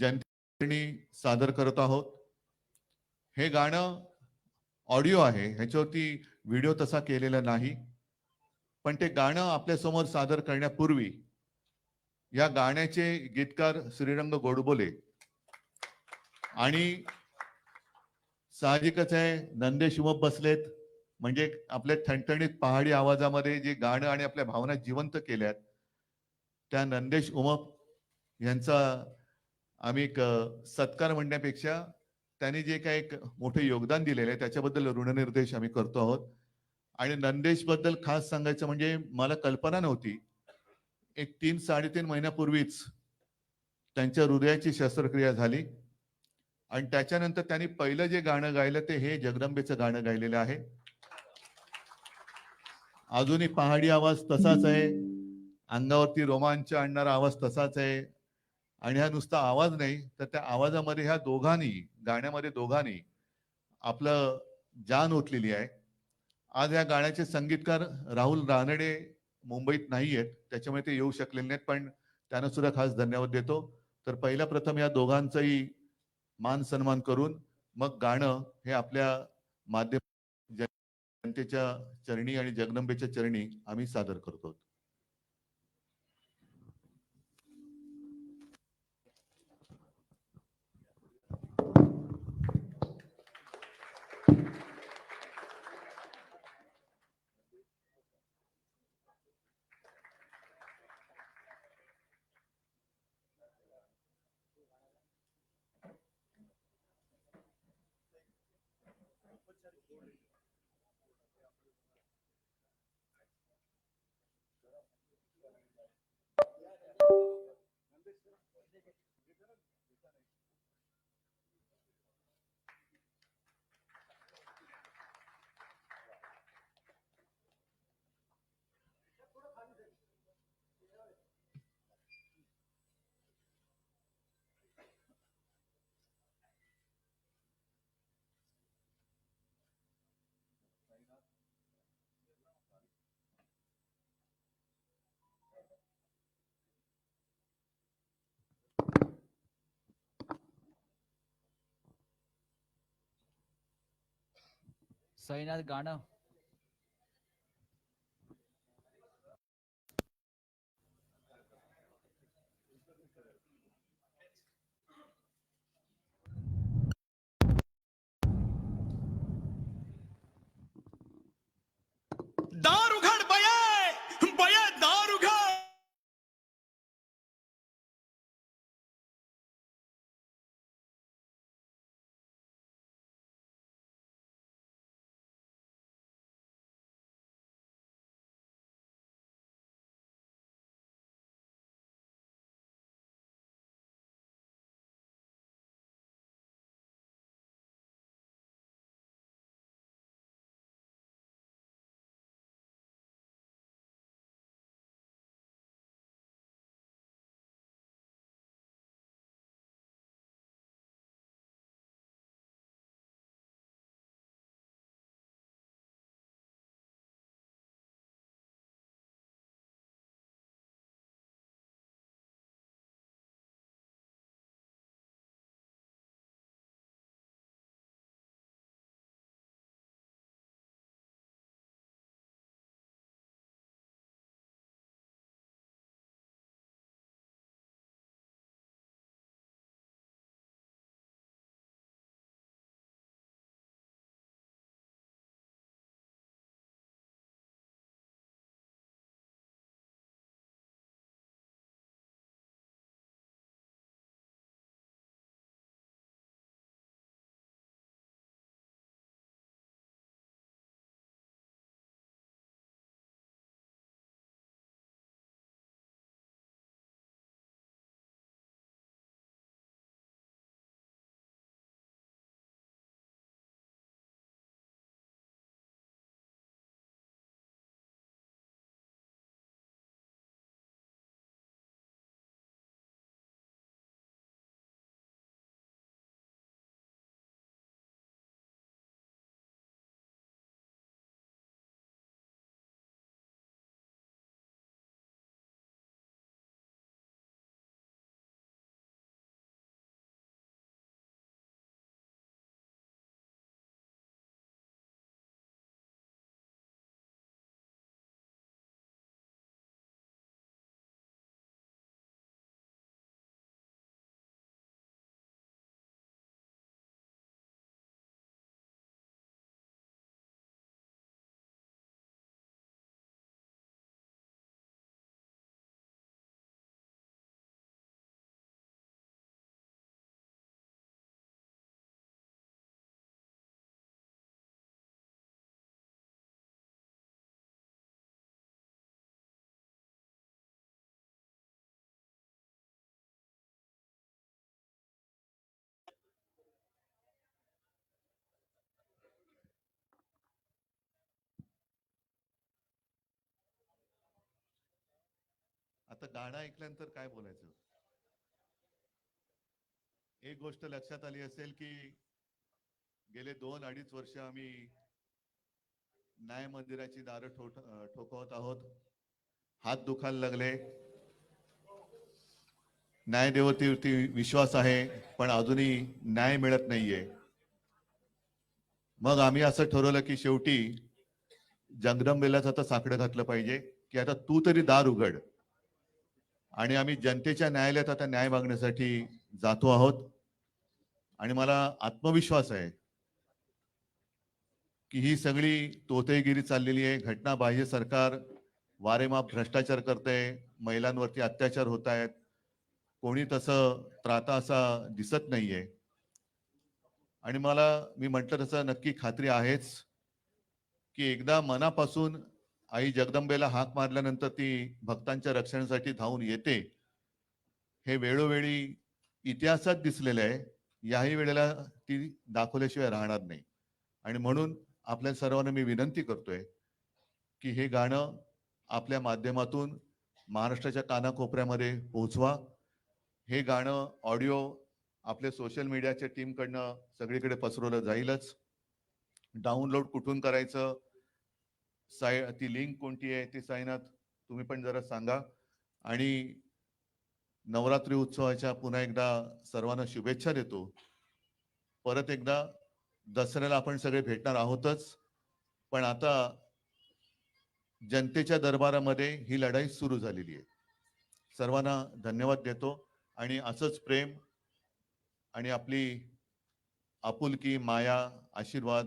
जयंती सादर करत आहोत. हे गाणं ऑडिओ आहे. ह्याच्यावरती व्हिडिओ तसा केलेला नाही. पण ते गाणं आपल्यासमोर सादर करण्यापूर्वी या गाण्याचे गीतकार श्रीरंग गोडबोले आणि साहजिकच आहे नंदेश उमप बसलेत. म्हणजे आपल्या ठणठणीत पहाडी आवाजामध्ये जे गाणं आणि आपल्या भावना जिवंत केल्यात त्या नंदेश उमप यांचा आम्ही एक सत्कार म्हणण्यापेक्षा त्यांनी जे काही एक मोठे योगदान दिलेलं आहे त्याच्याबद्दल ऋणनिर्देश आम्ही करतो आहोत. आणि नंदेशबद्दल खास सांगायचं म्हणजे मला कल्पना नव्हती. एक तीन साडेतीन महिन्यापूर्वीच त्यांच्या हृदयाची शस्त्रक्रिया झाली. आणि त्याच्यानंतर त्यांनी पहिलं जे गाणं गायलं ते हे जगदंबेचं गाणं गायलेलं आहे. अजूनही पहाडी आवाज तसाच आहे. अंगावरती रोमांच आणणारा आवाज तसाच आहे. आणि हा नुसता आवाज नाही तर त्या आवाजामध्ये ह्या दोघांनी गाण्यामध्ये दोघांनी आपलं जान ओतलेली आहे. आज या गाण्याचे संगीतकार राहुल रानडे मुंबईत नाही आहेत त्याच्यामुळे ते येऊ शकलेले नाहीत पण त्यांना सुद्धा खास धन्यवाद देतो. तर पहिल्या प्रथम या दोघांचाही मान सन्मान करून मग गाणं हे आपल्या माध्यम जनतेच्या चरणी आणि जगदंबेच्या चरणी आम्ही सादर करतो. Bir tane. Bir tane. Sainath गाणं. दार आता गाणं ऐकल्यानंतर काय बोलायचं? एक गोष्ट लक्षात आली असेल की गेले दोन अडीच वर्ष आम्ही न्याय मंदिराची दारं ठोकवत आहोत. हात दुखायला लागले. न्यायदेवतेवरती विश्वास आहे पण अजूनही न्याय मिळत नाहीये. मग आम्ही असं ठरवलं की शेवटी जंगदंबेलाच आता साकडं घातलं पाहिजे की आता तू तरी दार उघड. आणि आम्ही जनतेच्या न्यायालयात आता न्याय मागण्यासाठी जातो आहोत. आणि मला आत्मविश्वास आहे की ही सगळी तोतेगिरी चाललेली आहे. घटना बाह्य सरकार वारेमाप भ्रष्टाचार करतंय महिलांवरती अत्याचार होत आहेत. कोणी तसं त्राता असा दिसत नाहीये. आणि मला मी म्हटलं तसं नक्की खात्री आहेच की एकदा मनापासून आई जगदंबेला हाक मारल्यानंतर ती भक्तांच्या रक्षणासाठी धावून येते. हे वेळोवेळी इतिहासात दिसलेलं आहे. याही वेळेला ती दाखवल्याशिवाय राहणार नाही. आणि म्हणून आपल्या सर्वांना मी विनंती करतोय की हे गाणं आपल्या माध्यमातून महाराष्ट्राच्या कानाकोपऱ्यामध्ये पोहोचवा. हे गाणं ऑडिओ आपल्या सोशल मीडियाच्या टीमकडनं सगळीकडे पसरवलं जाईलच. डाउनलोड कुठून करायचं? साय ती लिंक कोणती आहे ती साईनाथ तुम्ही पण जरा सांगा. आणि नवरात्री उत्सवाच्या पुन्हा एकदा सर्वांना शुभेच्छा देतो. परत एकदा दसऱ्याला आपण सगळे भेटणार आहोतच. पण आता जनतेच्या दरबारामध्ये ही लढाई सुरू झालेली आहे. सर्वांना धन्यवाद देतो. आणि असंच प्रेम आणि आपली आपुलकी माया आशीर्वाद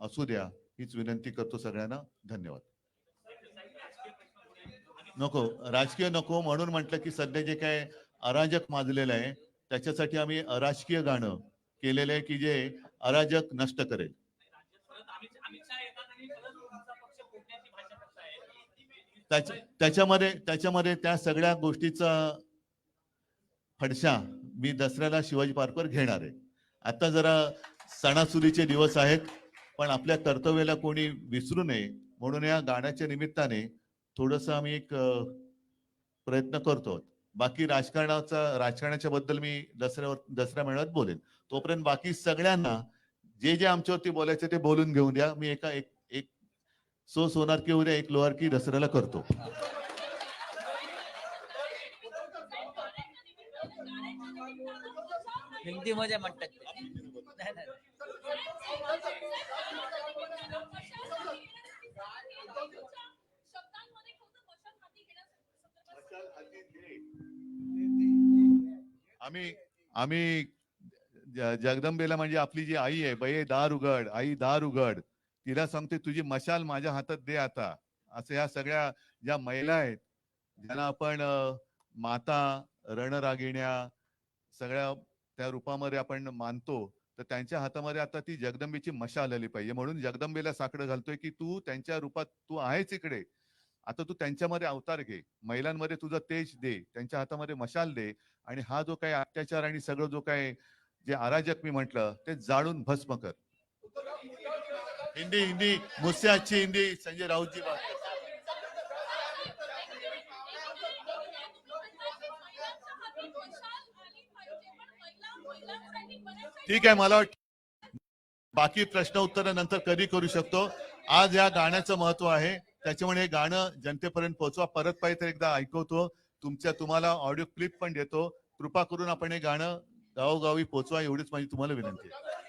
असू द्या. हीच विनंती करतो सगळ्यांना. धन्यवाद. नको राजकीय नको म्हणून म्हटलं की सध्या जे काय अराजक माजलेलं आहे त्याच्यासाठी आम्ही अराजकीय गाणं केलेलं आहे की जे अराजक नष्ट करेल. त्याच्यामध्ये त्याच्यामध्ये त्या सगळ्या गोष्टीचा फडशा मी दसऱ्याला शिवाजी पार्कवर घेणार आहे. आता जरा सणासुदीचे दिवस आहेत. पण आपल्या कर्तव्याला कोणी विसरू नये. म्हणून या गाण्याच्या निमित्ताने थोडस आम्ही एक प्रयत्न करतो. बाकी राजकारणाचा राजकारणाच्या बद्दल मी दसऱ्यावर दसऱ्या मेळ्यात बोलेन. तोपर्यंत बाकी सगळ्यांना जे जे आमच्यावरती बोलायचे ते बोलून घेऊन द्या. मी एका एक एक सो सोनार की उद्या एक लोहार की दसऱ्याला करतो. हिंदी मध्ये म्हणतात ते. नाही, नाही. आम्ही आम्ही जगदंबेला म्हणजे आपली जी आई आहे बये दार उघड आई दार उघड तिला सांगते तुझी मशाल माझ्या हातात दे आता. असं ह्या सगळ्या ज्या महिला आहेत ज्यांना आपण माता रणरागिण्या सगळ्या त्या रूपामध्ये आपण मानतो तर त्यांच्या हातामध्ये आता ती जगदंबेची मशाल आली पाहिजे. म्हणून जगदंबेला साकडं घालतोय की तू त्यांच्या रूपात तू आहेच इकडे. आता तू त्यांच्यामध्ये अवतार घे. महिलांमध्ये तुझं तेज दे. त्यांच्या हातामध्ये मशाल दे. आणि हा जो काही अत्याचार आणि सगळं जो काही जे अराजक मी म्हंटल ते जाळून भस्म कर. हिंदी हिंदी. मुझसे अच्छी हिंदी. संजय राऊत जी बात ठीक आहे मला वाटतं बाकी प्रश्न उत्तर नंतर कधी करू शकतो. आज या गाण्याचं महत्त्व आहे. त्याच्यामुळे हे गाणं जनतेपर्यंत पोहोचवा. परत पाहिजे तर एकदा ऐकवतो. तुमच्या तुम्हाला ऑडिओ क्लिप पण देतो. कृपा करून आपण हे गाणं गावोगावी पोहोचवा एवढीच माझी तुम्हाला विनंती आहे.